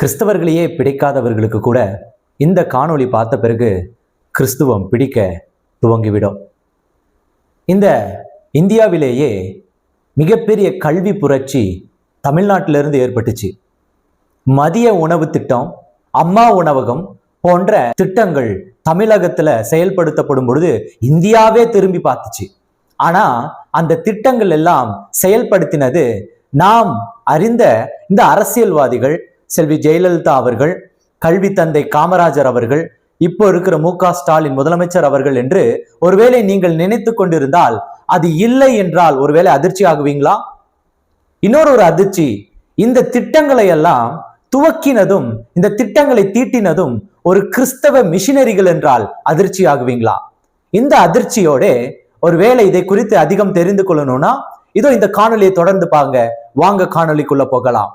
கிறிஸ்தவர்களையே பிடிக்காதவர்களுக்கு கூட இந்த காணொளி பார்த்த பிறகு கிறிஸ்துவம் பிடிக்க துவங்கிவிடும். இந்த இந்தியாவிலேயே மிகப்பெரிய கல்வி புரட்சி தமிழ்நாட்டிலிருந்து ஏற்பட்டுச்சு. மதிய உணவு திட்டம் அம்மா உணவகம் போன்ற திட்டங்கள் தமிழகத்துல செயல்படுத்தப்படும் பொழுது இந்தியாவே திரும்பி பார்த்துச்சு. ஆனா அந்த திட்டங்கள் எல்லாம் செயல்படுத்தினது நாம் அறிந்த இந்த அரசியல்வாதிகள் செல்வி ஜெயலலிதா அவர்கள் கல்வி தந்தை காமராஜர் அவர்கள் இப்போ இருக்கிற மு ஸ்டாலின் முதலமைச்சர் அவர்கள் என்று ஒருவேளை நீங்கள் நினைத்து கொண்டிருந்தால் அது இல்லை என்றால் ஒருவேளை அதிர்ச்சி ஆகுவீங்களா? இன்னொரு ஒரு அதிர்ச்சி இந்த திட்டங்களை எல்லாம் துவக்கினதும் இந்த திட்டங்களை தீட்டினதும் ஒரு கிறிஸ்தவ மிஷினரிகள் என்றால் அதிர்ச்சி ஆகுவீங்களா? இந்த அதிர்ச்சியோட ஒருவேளை இதை குறித்து அதிகம் தெரிந்து கொள்ளணும்னா இதோ இந்த காணொலியை தொடர்ந்து பாருங்க வாங்க காணொலிக்குள்ள போகலாம்.